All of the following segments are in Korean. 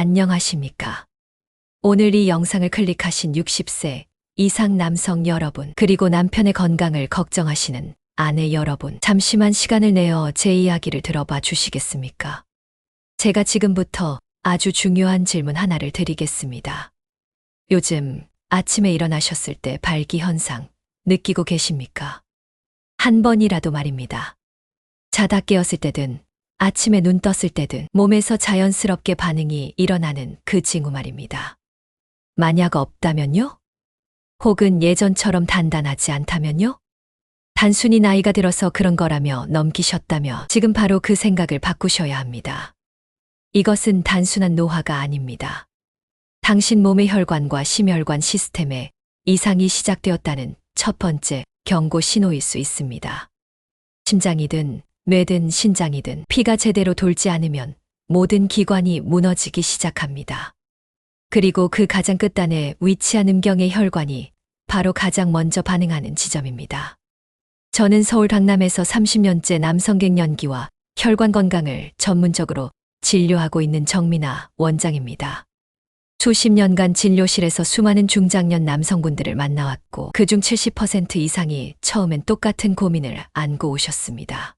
안녕하십니까. 오늘 이 영상을 클릭하신 60세 이상 남성 여러분, 그리고 남편의 건강을 걱정하시는 아내 여러분, 잠시만 시간을 내어 제 이야기를 들어봐 주시겠습니까? 제가 지금부터 아주 중요한 질문 하나를 드리겠습니다. 요즘 아침에 일어나셨을 때 발기 현상 느끼고 계십니까? 한 번이라도 말입니다. 자다 깨었을 때든 아침에 눈 떴을 때든 몸에서 자연스럽게 반응이 일어나는 그 징후 말입니다. 만약 없다면요? 혹은 예전처럼 단단하지 않다면요? 단순히 나이가 들어서 그런 거라며 넘기셨다며 지금 바로 그 생각을 바꾸셔야 합니다. 이것은 단순한 노화가 아닙니다. 당신 몸의 혈관과 심혈관 시스템에 이상이 시작되었다는 첫 번째 경고 신호일 수 있습니다. 심장이든 뇌든 신장이든 피가 제대로 돌지 않으면 모든 기관이 무너지기 시작합니다. 그리고 그 가장 끝단에 위치한 음경의 혈관이 바로 가장 먼저 반응하는 지점입니다. 저는 서울 강남에서 30년째 남성갱년기와 혈관 건강을 전문적으로 진료하고 있는 정민아 원장입니다. 수십 년간 진료실에서 수많은 중장년 남성분들을 만나왔고 그중 70% 이상이 처음엔 똑같은 고민을 안고 오셨습니다.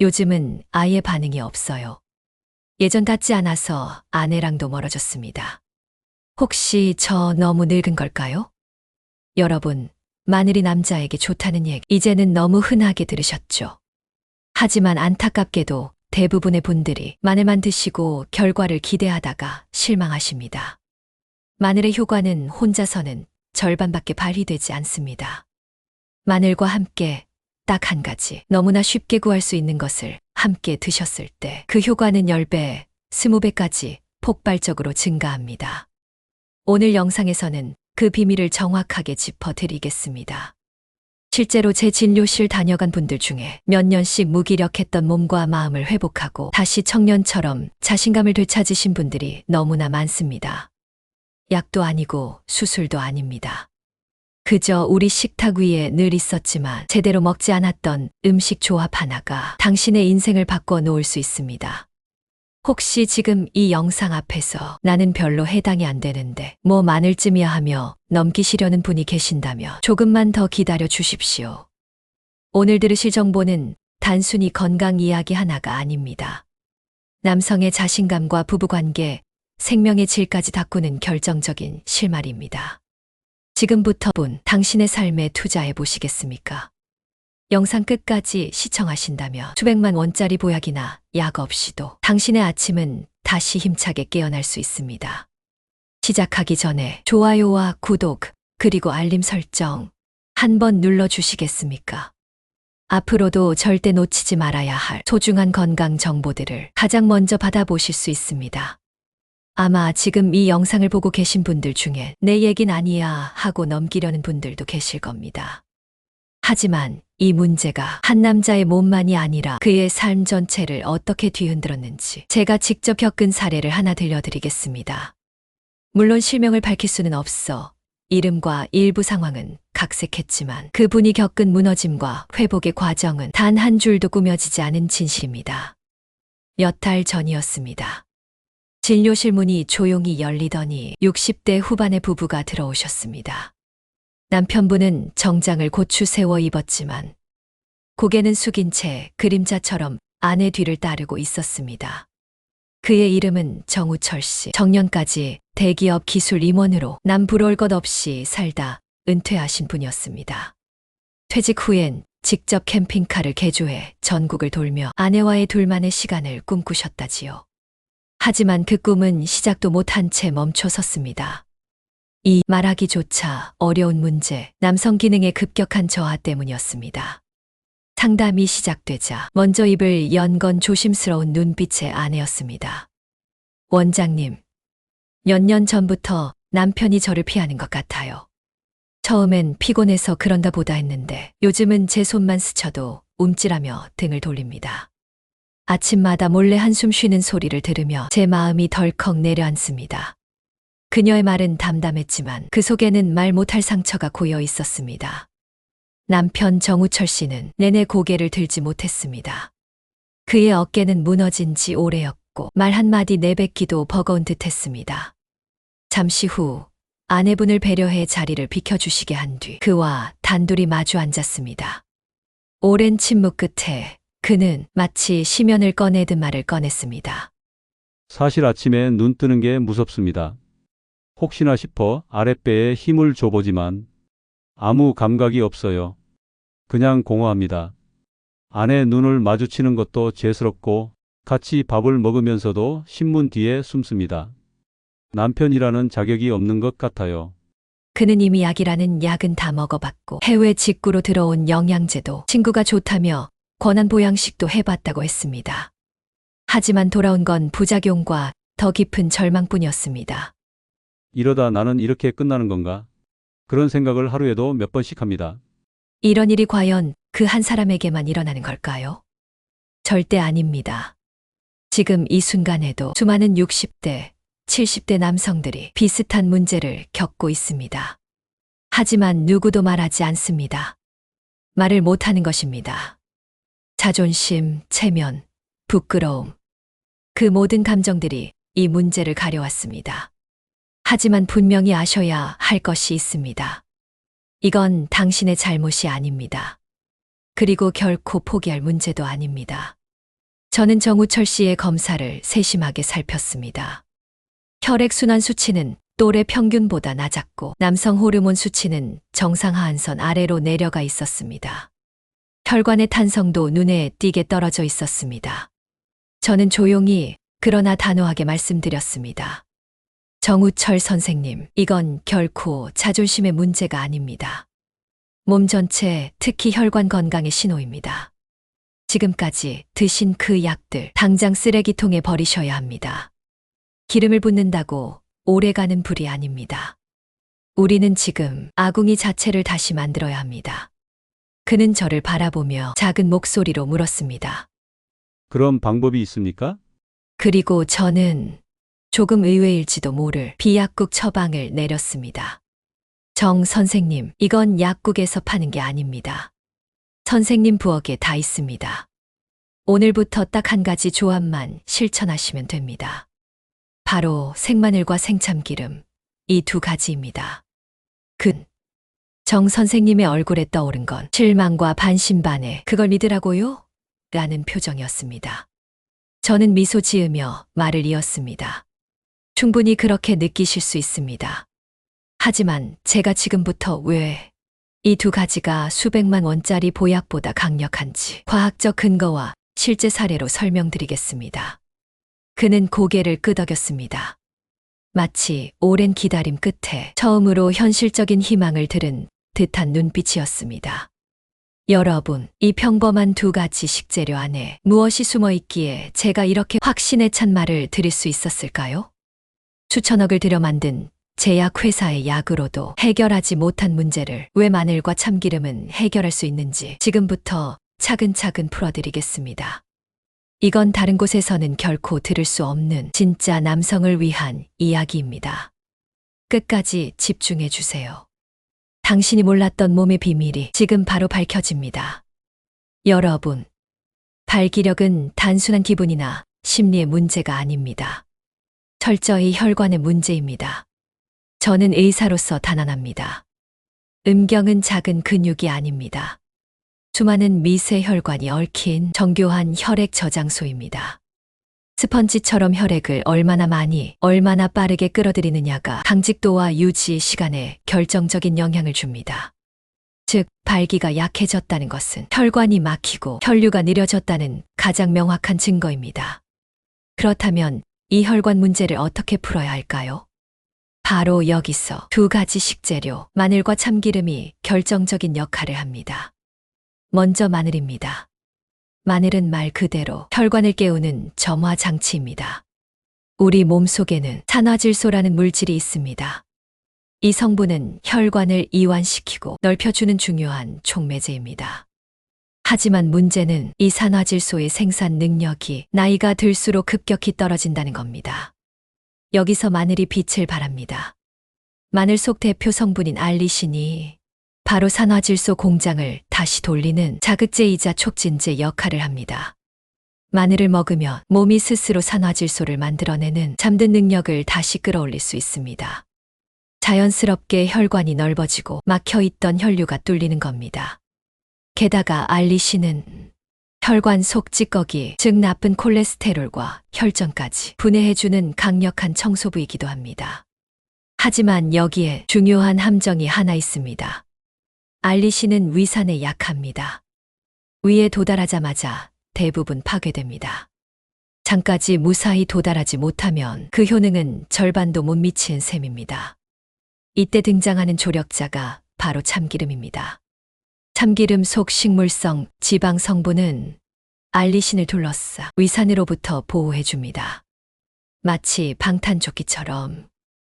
요즘은 아예 반응이 없어요. 예전 같지 않아서 아내랑도 멀어졌습니다. 혹시 저 너무 늙은 걸까요? 여러분, 마늘이 남자에게 좋다는 얘기 이제는 너무 흔하게 들으셨죠. 하지만 안타깝게도 대부분의 분들이 마늘만 드시고 결과를 기대하다가 실망하십니다. 마늘의 효과는 혼자서는 절반밖에 발휘되지 않습니다. 마늘과 함께 딱 한 가지 너무나 쉽게 구할 수 있는 것을 함께 드셨을 때 그 효과는 10배, 20배까지 폭발적으로 증가합니다. 오늘 영상에서는 그 비밀을 정확하게 짚어드리겠습니다. 실제로 제 진료실 다녀간 분들 중에 몇 년씩 무기력했던 몸과 마음을 회복하고 다시 청년처럼 자신감을 되찾으신 분들이 너무나 많습니다. 약도 아니고 수술도 아닙니다. 그저 우리 식탁 위에 늘 있었지만 제대로 먹지 않았던 음식 조합 하나가 당신의 인생을 바꿔 놓을 수 있습니다. 혹시 지금 이 영상 앞에서 나는 별로 해당이 안 되는데 뭐 마늘쯤이야 하며 넘기시려는 분이 계신다며 조금만 더 기다려 주십시오. 오늘 들으실 정보는 단순히 건강 이야기 하나가 아닙니다. 남성의 자신감과 부부관계, 생명의 질까지 다꾸는 결정적인 실마리입니다. 지금부터 본 당신의 삶에 투자해 보시겠습니까? 영상 끝까지 시청하신다며 수백만 원짜리 보약이나 약 없이도 당신의 아침은 다시 힘차게 깨어날 수 있습니다. 시작하기 전에 좋아요와 구독, 그리고 알림 설정 한 번 눌러 주시겠습니까? 앞으로도 절대 놓치지 말아야 할 소중한 건강 정보들을 가장 먼저 받아보실 수 있습니다. 아마 지금 이 영상을 보고 계신 분들 중에 내 얘긴 아니야 하고 넘기려는 분들도 계실 겁니다. 하지만 이 문제가 한 남자의 몸만이 아니라 그의 삶 전체를 어떻게 뒤흔들었는지 제가 직접 겪은 사례를 하나 들려드리겠습니다. 물론 실명을 밝힐 수는 없어 이름과 일부 상황은 각색했지만 그분이 겪은 무너짐과 회복의 과정은 단 한 줄도 꾸며지지 않은 진실입니다. 몇 달 전이었습니다. 진료실 문이 조용히 열리더니 60대 후반의 부부가 들어오셨습니다. 남편분은 정장을 고추 세워 입었지만 고개는 숙인 채 그림자처럼 아내 뒤를 따르고 있었습니다. 그의 이름은 정우철 씨. 정년까지 대기업 기술 임원으로 남 부러울 것 없이 살다 은퇴하신 분이었습니다. 퇴직 후엔 직접 캠핑카를 개조해 전국을 돌며 아내와의 둘만의 시간을 꿈꾸셨다지요. 하지만 그 꿈은 시작도 못한 채 멈춰 섰습니다. 이 말하기조차 어려운 문제, 남성 기능의 급격한 저하 때문이었습니다. 상담이 시작되자 먼저 입을 연 건 조심스러운 눈빛의 아내였습니다. 원장님, 몇 년 전부터 남편이 저를 피하는 것 같아요. 처음엔 피곤해서 그런가 보다 했는데 요즘은 제 손만 스쳐도 움찔하며 등을 돌립니다. 아침마다 몰래 한숨 쉬는 소리를 들으며 제 마음이 덜컥 내려앉습니다. 그녀의 말은 담담했지만 그 속에는 말 못할 상처가 고여 있었습니다. 남편 정우철 씨는 내내 고개를 들지 못했습니다. 그의 어깨는 무너진 지 오래였고 말 한마디 내뱉기도 버거운 듯 했습니다. 잠시 후 아내분을 배려해 자리를 비켜주시게 한 뒤 그와 단둘이 마주 앉았습니다. 오랜 침묵 끝에 그는 마치 시면을 꺼내듯 말을 꺼냈습니다. 사실 아침에 눈 뜨는 게 무섭습니다. 혹시나 싶어 아랫배에 힘을 줘보지만 아무 감각이 없어요. 그냥 공허합니다. 아내 눈을 마주치는 것도 죄스럽고 같이 밥을 먹으면서도 신문 뒤에 숨습니다. 남편이라는 자격이 없는 것 같아요. 그는 이미 약이라는 약은 다 먹어봤고 해외 직구로 들어온 영양제도 친구가 좋다며 권한 보양식도 해봤다고 했습니다. 하지만 돌아온 건 부작용과 더 깊은 절망뿐이었습니다. 이러다 나는 이렇게 끝나는 건가? 그런 생각을 하루에도 몇 번씩 합니다. 이런 일이 과연 그 한 사람에게만 일어나는 걸까요? 절대 아닙니다. 지금 이 순간에도 수많은 60대, 70대 남성들이 비슷한 문제를 겪고 있습니다. 하지만 누구도 말하지 않습니다. 말을 못하는 것입니다. 자존심, 체면, 부끄러움. 그 모든 감정들이 이 문제를 가려왔습니다. 하지만 분명히 아셔야 할 것이 있습니다. 이건 당신의 잘못이 아닙니다. 그리고 결코 포기할 문제도 아닙니다. 저는 정우철 씨의 검사를 세심하게 살폈습니다. 혈액순환 수치는 또래 평균보다 낮았고 남성 호르몬 수치는 정상 하한선 아래로 내려가 있었습니다. 혈관의 탄성도 눈에 띄게 떨어져 있었습니다. 저는 조용히 그러나 단호하게 말씀드렸습니다. 정우철 선생님, 이건 결코 자존심의 문제가 아닙니다. 몸 전체, 특히 혈관 건강의 신호입니다. 지금까지 드신 그 약들 당장 쓰레기통에 버리셔야 합니다. 기름을 붓는다고 오래가는 불이 아닙니다. 우리는 지금 아궁이 자체를 다시 만들어야 합니다. 그는 저를 바라보며 작은 목소리로 물었습니다. 그런 방법이 있습니까? 그리고 저는 조금 의외일지도 모를 비약국 처방을 내렸습니다. 정 선생님, 이건 약국에서 파는 게 아닙니다. 선생님 부엌에 다 있습니다. 오늘부터 딱 한 가지 조합만 실천하시면 됩니다. 바로 생마늘과 생참기름, 이 두 가지입니다. 근. 정 선생님의 얼굴에 떠오른 건 실망과 반신반의 그걸 믿으라고요? 라는 표정이었습니다. 저는 미소 지으며 말을 이었습니다. 충분히 그렇게 느끼실 수 있습니다. 하지만 제가 지금부터 왜 이 두 가지가 수백만 원짜리 보약보다 강력한지 과학적 근거와 실제 사례로 설명드리겠습니다. 그는 고개를 끄덕였습니다. 마치 오랜 기다림 끝에 처음으로 현실적인 희망을 들은 듯한 눈빛이었습니다. 여러분, 이 평범한 두 가지 식재료 안에 무엇이 숨어 있기에 제가 이렇게 확신에 찬 말을 드릴 수 있었을까요? 수천억을 들여 만든 제약회사의 약으로도 해결하지 못한 문제를 왜 마늘과 참기름은 해결할 수 있는지 지금부터 차근차근 풀어드리겠습니다. 이건 다른 곳에서는 결코 들을 수 없는 진짜 남성을 위한 이야기입니다. 끝까지 집중해 주세요. 당신이 몰랐던 몸의 비밀이 지금 바로 밝혀집니다. 여러분, 발기력은 단순한 기분이나 심리의 문제가 아닙니다. 철저히 혈관의 문제입니다. 저는 의사로서 단언합니다. 음경은 작은 근육이 아닙니다. 수많은 미세 혈관이 얽힌 정교한 혈액 저장소입니다. 스펀지처럼 혈액을 얼마나 많이, 얼마나 빠르게 끌어들이느냐가 강직도와 유지 시간에 결정적인 영향을 줍니다. 즉, 발기가 약해졌다는 것은 혈관이 막히고 혈류가 느려졌다는 가장 명확한 증거입니다. 그렇다면 이 혈관 문제를 어떻게 풀어야 할까요? 바로 여기서 두 가지 식재료, 마늘과 참기름이 결정적인 역할을 합니다. 먼저 마늘입니다. 마늘은 말 그대로 혈관을 깨우는 점화 장치입니다. 우리 몸 속에는 산화질소라는 물질이 있습니다. 이 성분은 혈관을 이완시키고 넓혀주는 중요한 촉매제입니다. 하지만 문제는 이 산화질소의 생산 능력이 나이가 들수록 급격히 떨어진다는 겁니다. 여기서 마늘이 빛을 발합니다. 마늘 속 대표 성분인 알리신이 바로 산화질소 공장을 다시 돌리는 자극제이자 촉진제 역할을 합니다. 마늘을 먹으면 몸이 스스로 산화질소를 만들어내는 잠든 능력을 다시 끌어올릴 수 있습니다. 자연스럽게 혈관이 넓어지고 막혀 있던 혈류가 뚫리는 겁니다. 게다가 알리신은 혈관 속 찌꺼기, 즉 나쁜 콜레스테롤과 혈전까지 분해해주는 강력한 청소부이기도 합니다. 하지만 여기에 중요한 함정이 하나 있습니다. 알리신은 위산에 약합니다. 위에 도달하자마자 대부분 파괴됩니다. 장까지 무사히 도달하지 못하면 그 효능은 절반도 못 미치는 셈입니다. 이때 등장하는 조력자가 바로 참기름입니다. 참기름 속 식물성 지방 성분은 알리신을 둘러싸 위산으로부터 보호해줍니다. 마치 방탄조끼처럼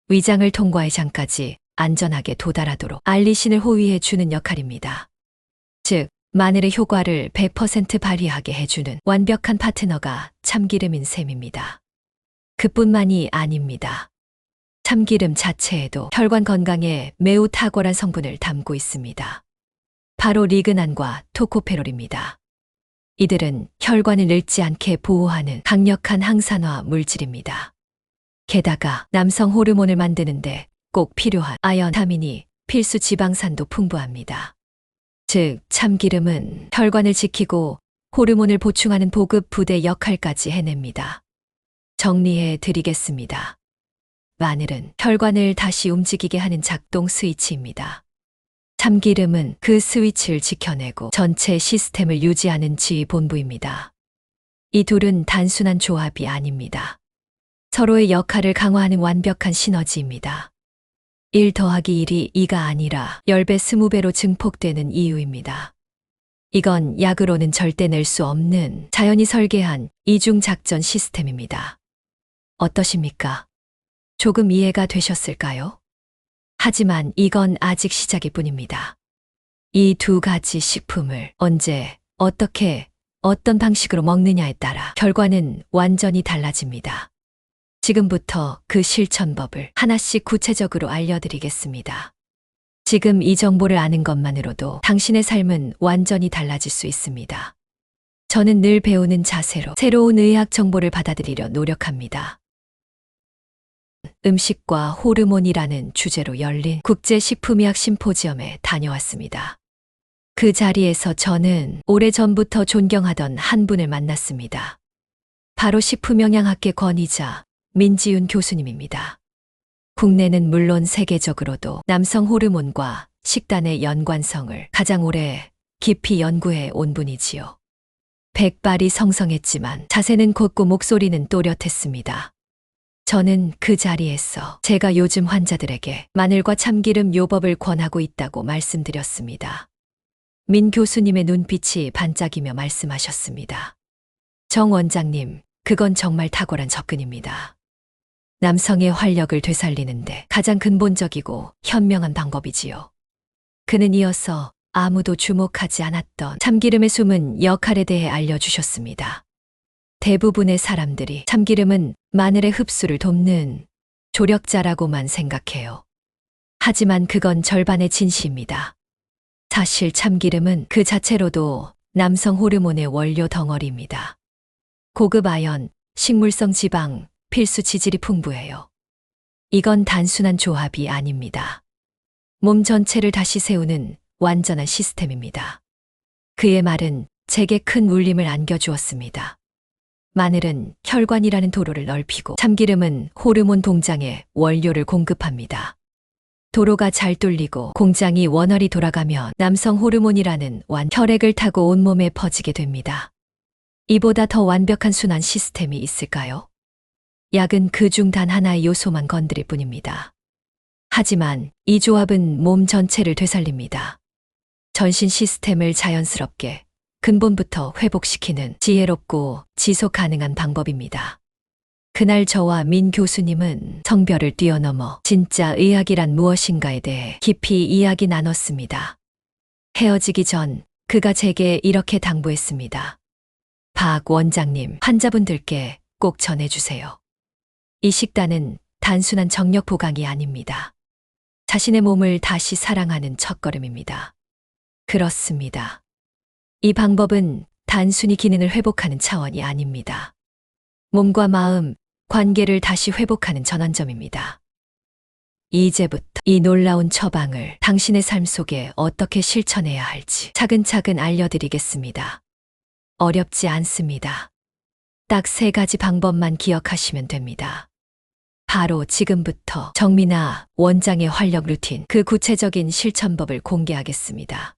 위장을 통과해 장까지 안전하게 도달하도록 알리신을 호위해 주는 역할입니다. 즉, 마늘의 효과를 100% 발휘하게 해주는 완벽한 파트너가 참기름인 셈입니다. 그뿐만이 아닙니다. 참기름 자체에도 혈관 건강에 매우 탁월한 성분을 담고 있습니다. 바로 리그난과 토코페롤입니다. 이들은 혈관을 늙지 않게 보호하는 강력한 항산화 물질입니다. 게다가 남성 호르몬을 만드는데 꼭 필요한 아연, 타민이 필수 지방산도 풍부합니다. 즉, 참기름은 혈관을 지키고 호르몬을 보충하는 보급 부대 역할까지 해냅니다. 정리해 드리겠습니다. 마늘은 혈관을 다시 움직이게 하는 작동 스위치입니다. 참기름은 그 스위치를 지켜내고 전체 시스템을 유지하는 지휘본부입니다. 이 둘은 단순한 조합이 아닙니다. 서로의 역할을 강화하는 완벽한 시너지입니다. 1 더하기 1이 2가 아니라 10배, 20배로 증폭되는 이유입니다. 이건 약으로는 절대 낼 수 없는 자연이 설계한 이중 작전 시스템입니다. 어떠십니까? 조금 이해가 되셨을까요? 하지만 이건 아직 시작일 뿐입니다. 이 두 가지 식품을 언제, 어떻게, 어떤 방식으로 먹느냐에 따라 결과는 완전히 달라집니다. 지금부터 그 실천법을 하나씩 구체적으로 알려드리겠습니다. 지금 이 정보를 아는 것만으로도 당신의 삶은 완전히 달라질 수 있습니다. 저는 늘 배우는 자세로 새로운 의학 정보를 받아들이려 노력합니다. 음식과 호르몬이라는 주제로 열린 국제식품의학 심포지엄에 다녀왔습니다. 그 자리에서 저는 오래전부터 존경하던 한 분을 만났습니다. 바로 식품영양학계 권위자 민지윤 교수님입니다. 국내는 물론 세계적으로도 남성 호르몬과 식단의 연관성을 가장 오래 깊이 연구해 온 분이지요. 백발이 성성했지만 자세는 곧고 목소리는 또렷했습니다. 저는 그 자리에서 제가 요즘 환자들에게 마늘과 참기름 요법을 권하고 있다고 말씀드렸습니다. 민 교수님의 눈빛이 반짝이며 말씀하셨습니다. 정 원장님, 그건 정말 탁월한 접근입니다. 남성의 활력을 되살리는데 가장 근본적이고 현명한 방법이지요. 그는 이어서 아무도 주목하지 않았던 참기름의 숨은 역할에 대해 알려주셨습니다. 대부분의 사람들이 참기름은 마늘의 흡수를 돕는 조력자라고만 생각해요. 하지만 그건 절반의 진실입니다. 사실 참기름은 그 자체로도 남성 호르몬의 원료 덩어리입니다. 고급 아연, 식물성 지방, 필수 지질이 풍부해요. 이건 단순한 조합이 아닙니다. 몸 전체를 다시 세우는 완전한 시스템입니다. 그의 말은 제게 큰 울림을 안겨주었습니다. 마늘은 혈관이라는 도로를 넓히고 참기름은 호르몬 동장에 원료를 공급합니다. 도로가 잘 뚫리고 공장이 원활히 돌아가면 남성 호르몬이라는 완 혈액을 타고 온몸에 퍼지게 됩니다. 이보다 더 완벽한 순환 시스템이 있을까요? 약은 그 중 단 하나의 요소만 건드릴 뿐입니다. 하지만 이 조합은 몸 전체를 되살립니다. 전신 시스템을 자연스럽게 근본부터 회복시키는 지혜롭고 지속 가능한 방법입니다. 그날 저와 민 교수님은 성별을 뛰어넘어 진짜 의학이란 무엇인가에 대해 깊이 이야기 나눴습니다. 헤어지기 전 그가 제게 이렇게 당부했습니다. 박 원장님, 환자분들께 꼭 전해주세요. 이 식단은 단순한 정력 보강이 아닙니다. 자신의 몸을 다시 사랑하는 첫걸음입니다. 그렇습니다. 이 방법은 단순히 기능을 회복하는 차원이 아닙니다. 몸과 마음, 관계를 다시 회복하는 전환점입니다. 이제부터 이 놀라운 처방을 당신의 삶 속에 어떻게 실천해야 할지 차근차근 알려드리겠습니다. 어렵지 않습니다. 딱 세 가지 방법만 기억하시면 됩니다. 바로 지금부터 정민아 원장의 활력 루틴 그 구체적인 실천법을 공개하겠습니다.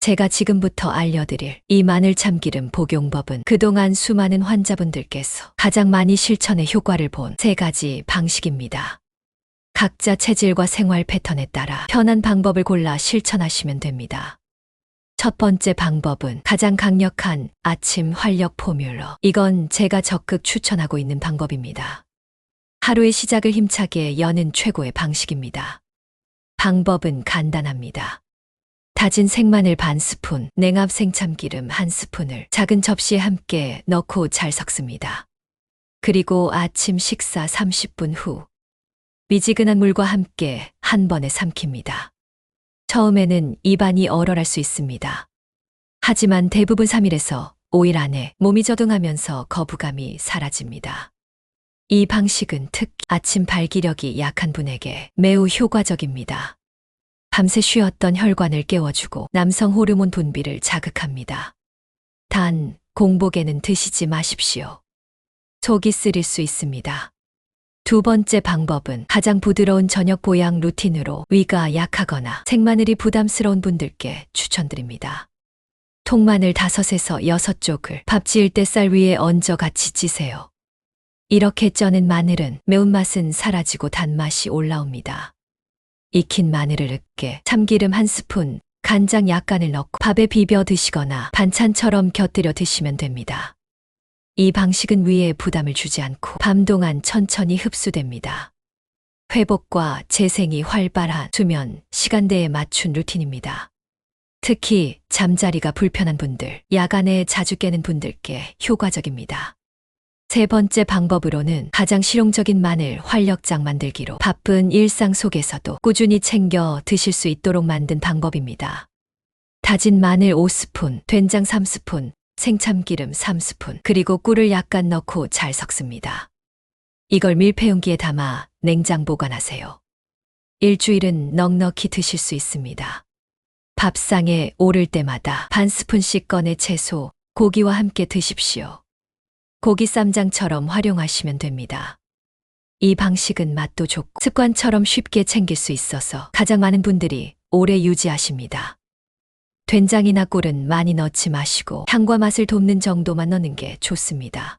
제가 지금부터 알려드릴 이 마늘 참기름 복용법은 그동안 수많은 환자분들께서 가장 많이 실천의 효과를 본 세 가지 방식입니다. 각자 체질과 생활 패턴에 따라 편한 방법을 골라 실천하시면 됩니다. 첫 번째 방법은 가장 강력한 아침 활력 포뮬러. 이건 제가 적극 추천하고 있는 방법입니다. 하루의 시작을 힘차게 여는 최고의 방식입니다. 방법은 간단합니다. 다진 생마늘 반 스푼, 냉압 생참기름 한 스푼을 작은 접시에 함께 넣고 잘 섞습니다. 그리고 아침 식사 30분 후 미지근한 물과 함께 한 번에 삼킵니다. 처음에는 입안이 얼얼할 수 있습니다. 하지만 대부분 3일에서 5일 안에 몸이 적응하면서 거부감이 사라집니다. 이 방식은 특히 아침 발기력이 약한 분에게 매우 효과적입니다. 밤새 쉬었던 혈관을 깨워주고 남성 호르몬 분비를 자극합니다. 단, 공복에는 드시지 마십시오. 속이 쓰릴 수 있습니다. 두 번째 방법은 가장 부드러운 저녁 보양 루틴으로 위가 약하거나 생마늘이 부담스러운 분들께 추천드립니다. 통마늘 5에서 6쪽을 밥 지을 때 쌀 위에 얹어 같이 찌세요. 이렇게 쪄는 마늘은 매운맛은 사라지고 단맛이 올라옵니다. 익힌 마늘을 으깨 참기름 한 스푼, 간장 약간을 넣고 밥에 비벼 드시거나 반찬처럼 곁들여 드시면 됩니다. 이 방식은 위에 부담을 주지 않고 밤 동안 천천히 흡수됩니다. 회복과 재생이 활발한 수면, 시간대에 맞춘 루틴입니다. 특히 잠자리가 불편한 분들, 야간에 자주 깨는 분들께 효과적입니다. 세 번째 방법으로는 가장 실용적인 마늘 활력장 만들기로 바쁜 일상 속에서도 꾸준히 챙겨 드실 수 있도록 만든 방법입니다. 다진 마늘 5스푼, 된장 3스푼, 생참기름 3스푼, 그리고 꿀을 약간 넣고 잘 섞습니다. 이걸 밀폐용기에 담아 냉장 보관하세요. 일주일은 넉넉히 드실 수 있습니다. 밥상에 오를 때마다 반 스푼씩 꺼내 채소, 고기와 함께 드십시오. 고기 쌈장처럼 활용하시면 됩니다. 이 방식은 맛도 좋고 습관처럼 쉽게 챙길 수 있어서 가장 많은 분들이 오래 유지하십니다. 된장이나 꿀은 많이 넣지 마시고 향과 맛을 돕는 정도만 넣는 게 좋습니다.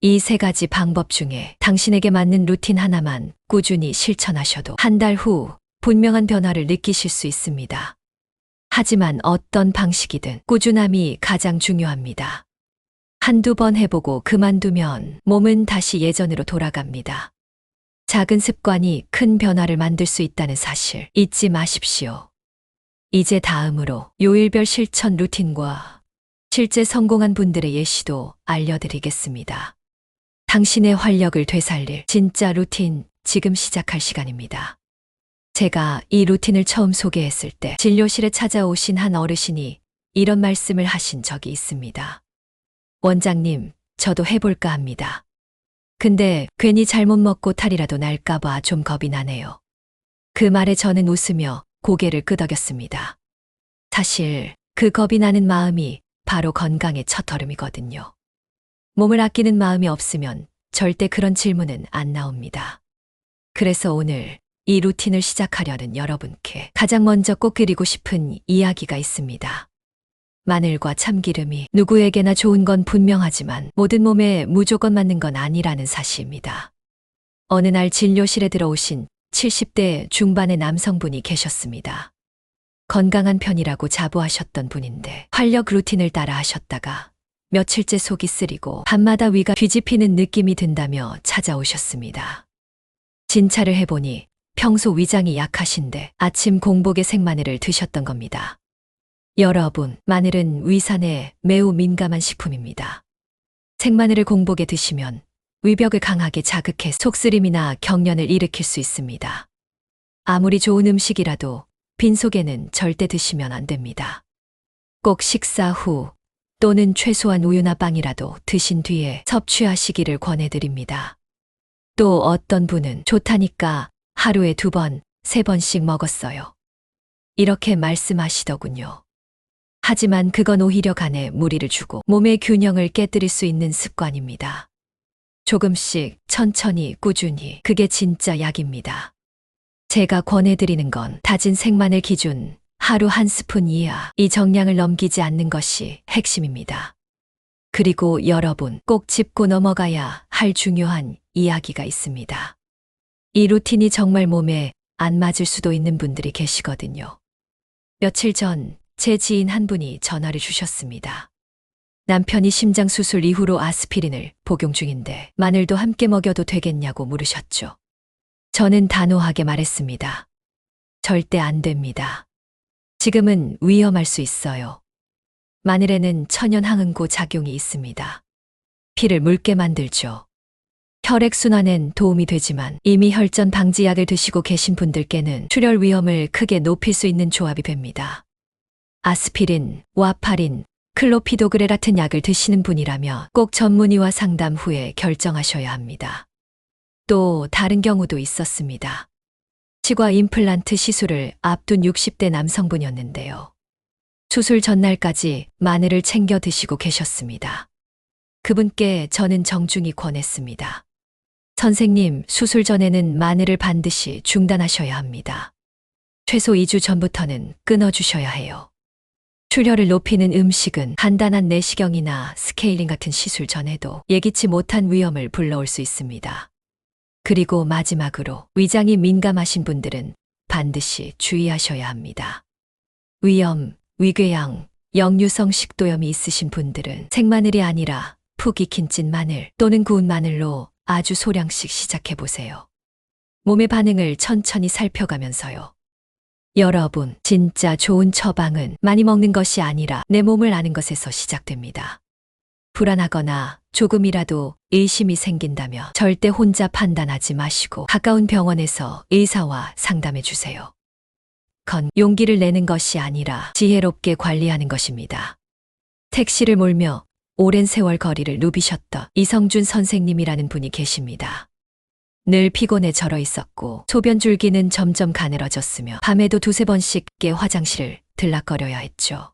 이 세 가지 방법 중에 당신에게 맞는 루틴 하나만 꾸준히 실천하셔도 한 달 후 분명한 변화를 느끼실 수 있습니다. 하지만 어떤 방식이든 꾸준함이 가장 중요합니다. 한두 번 해보고 그만두면 몸은 다시 예전으로 돌아갑니다. 작은 습관이 큰 변화를 만들 수 있다는 사실 잊지 마십시오. 이제 다음으로 요일별 실천 루틴과 실제 성공한 분들의 예시도 알려드리겠습니다. 당신의 활력을 되살릴 진짜 루틴 지금 시작할 시간입니다. 제가 이 루틴을 처음 소개했을 때 진료실에 찾아오신 한 어르신이 이런 말씀을 하신 적이 있습니다. 원장님, 저도 해볼까 합니다. 근데 괜히 잘못 먹고 탈이라도 날까봐 좀 겁이 나네요. 그 말에 저는 웃으며 고개를 끄덕였습니다. 사실 그 겁이 나는 마음이 바로 건강의 첫걸음이거든요. 몸을 아끼는 마음이 없으면 절대 그런 질문은 안 나옵니다. 그래서 오늘 이 루틴을 시작하려는 여러분께 가장 먼저 꼭 드리고 싶은 이야기가 있습니다. 마늘과 참기름이 누구에게나 좋은 건 분명하지만 모든 몸에 무조건 맞는 건 아니라는 사실입니다. 어느 날 진료실에 들어오신 70대 중반의 남성분이 계셨습니다. 건강한 편이라고 자부하셨던 분인데 활력 루틴을 따라 하셨다가 며칠째 속이 쓰리고 밤마다 위가 뒤집히는 느낌이 든다며 찾아오셨습니다. 진찰을 해보니 평소 위장이 약하신데 아침 공복에 생마늘을 드셨던 겁니다. 여러분, 마늘은 위산에 매우 민감한 식품입니다. 생마늘을 공복에 드시면 위벽을 강하게 자극해 속쓰림이나 경련을 일으킬 수 있습니다. 아무리 좋은 음식이라도 빈속에는 절대 드시면 안 됩니다. 꼭 식사 후 또는 최소한 우유나 빵이라도 드신 뒤에 섭취하시기를 권해드립니다. 또 어떤 분은 좋다니까 하루에 두 번, 세 번씩 먹었어요. 이렇게 말씀하시더군요. 하지만 그건 오히려 간에 무리를 주고 몸의 균형을 깨뜨릴 수 있는 습관입니다. 조금씩 천천히 꾸준히 그게 진짜 약입니다. 제가 권해드리는 건 다진 생마늘 기준 하루 한 스푼 이하 이 정량을 넘기지 않는 것이 핵심입니다. 그리고 여러분 꼭 짚고 넘어가야 할 중요한 이야기가 있습니다. 이 루틴이 정말 몸에 안 맞을 수도 있는 분들이 계시거든요. 며칠 전 제 지인 한 분이 전화를 주셨습니다. 남편이 심장 수술 이후로 아스피린을 복용 중인데 마늘도 함께 먹여도 되겠냐고 물으셨죠. 저는 단호하게 말했습니다. 절대 안 됩니다. 지금은 위험할 수 있어요. 마늘에는 천연 항응고 작용이 있습니다. 피를 묽게 만들죠. 혈액순환엔 도움이 되지만 이미 혈전 방지약을 드시고 계신 분들께는 출혈 위험을 크게 높일 수 있는 조합이 됩니다. 아스피린, 와파린, 클로피도그레 같은 약을 드시는 분이라면 꼭 전문의와 상담 후에 결정하셔야 합니다. 또 다른 경우도 있었습니다. 치과 임플란트 시술을 앞둔 60대 남성분이었는데요. 수술 전날까지 마늘을 챙겨 드시고 계셨습니다. 그분께 저는 정중히 권했습니다. 선생님, 수술 전에는 마늘을 반드시 중단하셔야 합니다. 최소 2주 전부터는 끊어주셔야 해요. 출혈을 높이는 음식은 간단한 내시경이나 스케일링 같은 시술 전에도 예기치 못한 위험을 불러올 수 있습니다. 그리고 마지막으로 위장이 민감하신 분들은 반드시 주의하셔야 합니다. 위염, 위궤양, 역류성 식도염이 있으신 분들은 생마늘이 아니라 푹 익힌 찐 마늘 또는 구운 마늘로 아주 소량씩 시작해 보세요. 몸의 반응을 천천히 살펴가면서요. 여러분, 진짜 좋은 처방은 많이 먹는 것이 아니라 내 몸을 아는 것에서 시작됩니다. 불안하거나 조금이라도 의심이 생긴다면 절대 혼자 판단하지 마시고 가까운 병원에서 의사와 상담해 주세요. 건 용기를 내는 것이 아니라 지혜롭게 관리하는 것입니다. 택시를 몰며 오랜 세월 거리를 누비셨던 이성준 선생님이라는 분이 계십니다. 늘 피곤에 절어 있었고 소변 줄기는 점점 가늘어졌으며 밤에도 두세 번씩 깨 화장실을 들락거려야 했죠.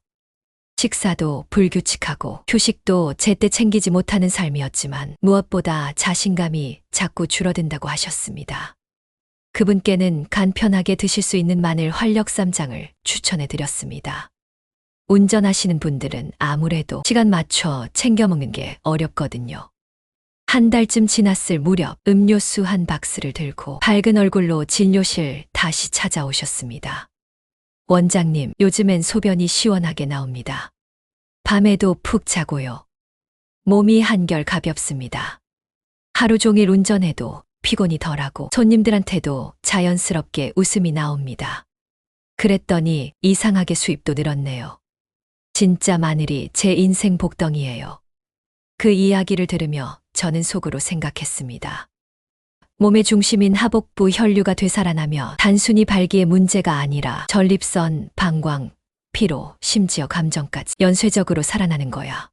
식사도 불규칙하고 휴식도 제때 챙기지 못하는 삶이었지만 무엇보다 자신감이 자꾸 줄어든다고 하셨습니다. 그분께는 간편하게 드실 수 있는 마늘 활력쌈장을 추천해 드렸습니다. 운전하시는 분들은 아무래도 시간 맞춰 챙겨 먹는 게 어렵거든요. 한 달쯤 지났을 무렵 음료수 한 박스를 들고 밝은 얼굴로 진료실 다시 찾아오셨습니다. 원장님, 요즘엔 소변이 시원하게 나옵니다. 밤에도 푹 자고요. 몸이 한결 가볍습니다. 하루 종일 운전해도 피곤이 덜하고 손님들한테도 자연스럽게 웃음이 나옵니다. 그랬더니 이상하게 수입도 늘었네요. 진짜 마늘이 제 인생 복덩이에요. 그 이야기를 들으며 저는 속으로 생각했습니다. 몸의 중심인 하복부 혈류가 되살아나며 단순히 발기의 문제가 아니라 전립선, 방광, 피로, 심지어 감정까지 연쇄적으로 살아나는 거야.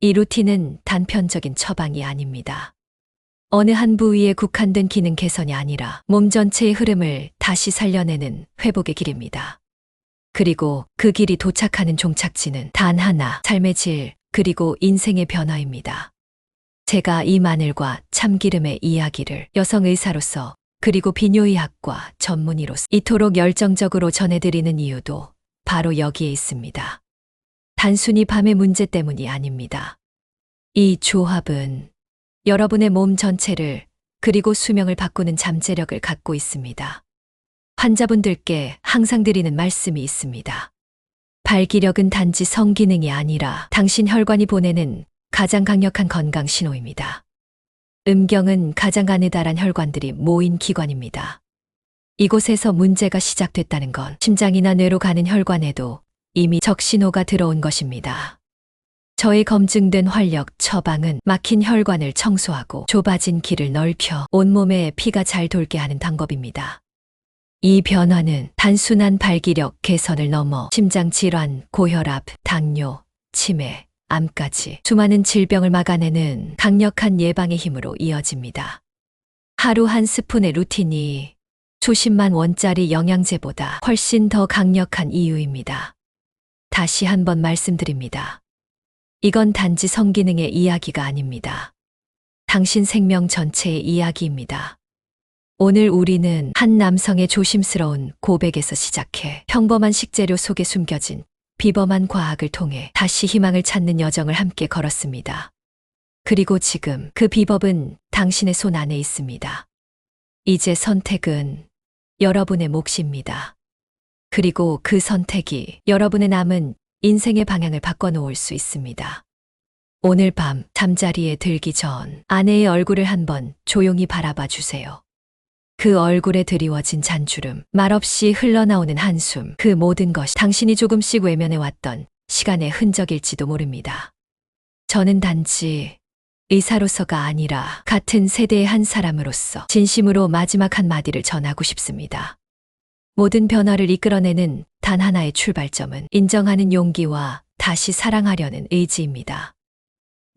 이 루틴은 단편적인 처방이 아닙니다. 어느 한 부위에 국한된 기능 개선이 아니라 몸 전체의 흐름을 다시 살려내는 회복의 길입니다. 그리고 그 길이 도착하는 종착지는 단 하나, 삶의 질, 그리고 인생의 변화입니다. 제가 이 마늘과 참기름의 이야기를 여성 의사로서 그리고 비뇨의학과 전문의로서 이토록 열정적으로 전해드리는 이유도 바로 여기에 있습니다. 단순히 밤의 문제 때문이 아닙니다. 이 조합은 여러분의 몸 전체를 그리고 수명을 바꾸는 잠재력을 갖고 있습니다. 환자분들께 항상 드리는 말씀이 있습니다. 발기력은 단지 성기능이 아니라 당신 혈관이 보내는 가장 강력한 건강 신호입니다. 음경은 가장 가느다란 혈관들이 모인 기관입니다. 이곳에서 문제가 시작됐다는 건 심장이나 뇌로 가는 혈관에도 이미 적신호가 들어온 것입니다. 저의 검증된 활력 처방은 막힌 혈관을 청소하고 좁아진 길을 넓혀 온몸에 피가 잘 돌게 하는 방법입니다. 이 변화는 단순한 발기력 개선을 넘어 심장 질환, 고혈압, 당뇨, 치매, 암까지 수많은 질병을 막아내는 강력한 예방의 힘으로 이어집니다. 하루 한 스푼의 루틴이 수십만 원짜리 영양제보다 훨씬 더 강력한 이유입니다. 다시 한번 말씀드립니다. 이건 단지 성기능의 이야기가 아닙니다. 당신 생명 전체의 이야기입니다. 오늘 우리는 한 남성의 조심스러운 고백에서 시작해 평범한 식재료 속에 숨겨진 비범한 과학을 통해 다시 희망을 찾는 여정을 함께 걸었습니다. 그리고 지금 그 비법은 당신의 손 안에 있습니다. 이제 선택은 여러분의 몫입니다. 그리고 그 선택이 여러분의 남은 인생의 방향을 바꿔놓을 수 있습니다. 오늘 밤 잠자리에 들기 전 아내의 얼굴을 한번 조용히 바라봐 주세요. 그 얼굴에 드리워진 잔주름, 말없이 흘러나오는 한숨, 그 모든 것이 당신이 조금씩 외면해 왔던 시간의 흔적일지도 모릅니다. 저는 단지 의사로서가 아니라 같은 세대의 한 사람으로서 진심으로 마지막 한마디를 전하고 싶습니다. 모든 변화를 이끌어내는 단 하나의 출발점은 인정하는 용기와 다시 사랑하려는 의지입니다.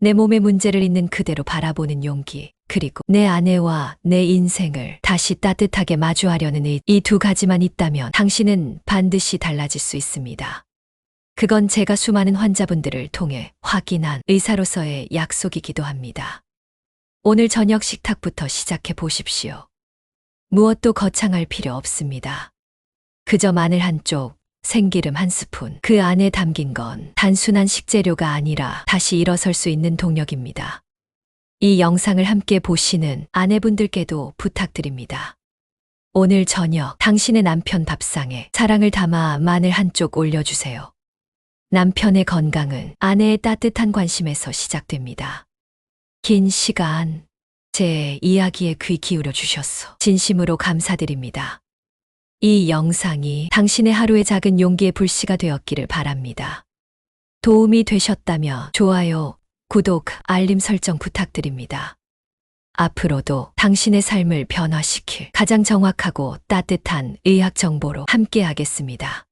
내 몸의 문제를 있는 그대로 바라보는 용기, 그리고 내 아내와 내 인생을 다시 따뜻하게 마주하려는 의, 이두 가지만 있다면 당신은 반드시 달라질 수 있습니다. 그건 제가 수많은 환자분들을 통해 확인한 의사로서의 약속이기도 합니다. 오늘 저녁 식탁부터 시작해 보십시오. 무엇도 거창할 필요 없습니다. 그저 마늘 한 쪽, 생기름 한 스푼, 그 안에 담긴 건 단순한 식재료가 아니라 다시 일어설 수 있는 동력입니다. 이 영상을 함께 보시는 아내분들께도 부탁드립니다. 오늘 저녁 당신의 남편 밥상에 사랑을 담아 마늘 한쪽 올려주세요. 남편의 건강은 아내의 따뜻한 관심에서 시작됩니다. 긴 시간 제 이야기에 귀 기울여 주셔서 진심으로 감사드립니다. 이 영상이 당신의 하루의 작은 용기의 불씨가 되었기를 바랍니다. 도움이 되셨다며 좋아요, 구독, 알림 설정 부탁드립니다. 앞으로도 당신의 삶을 변화시킬 가장 정확하고 따뜻한 의학 정보로 함께하겠습니다.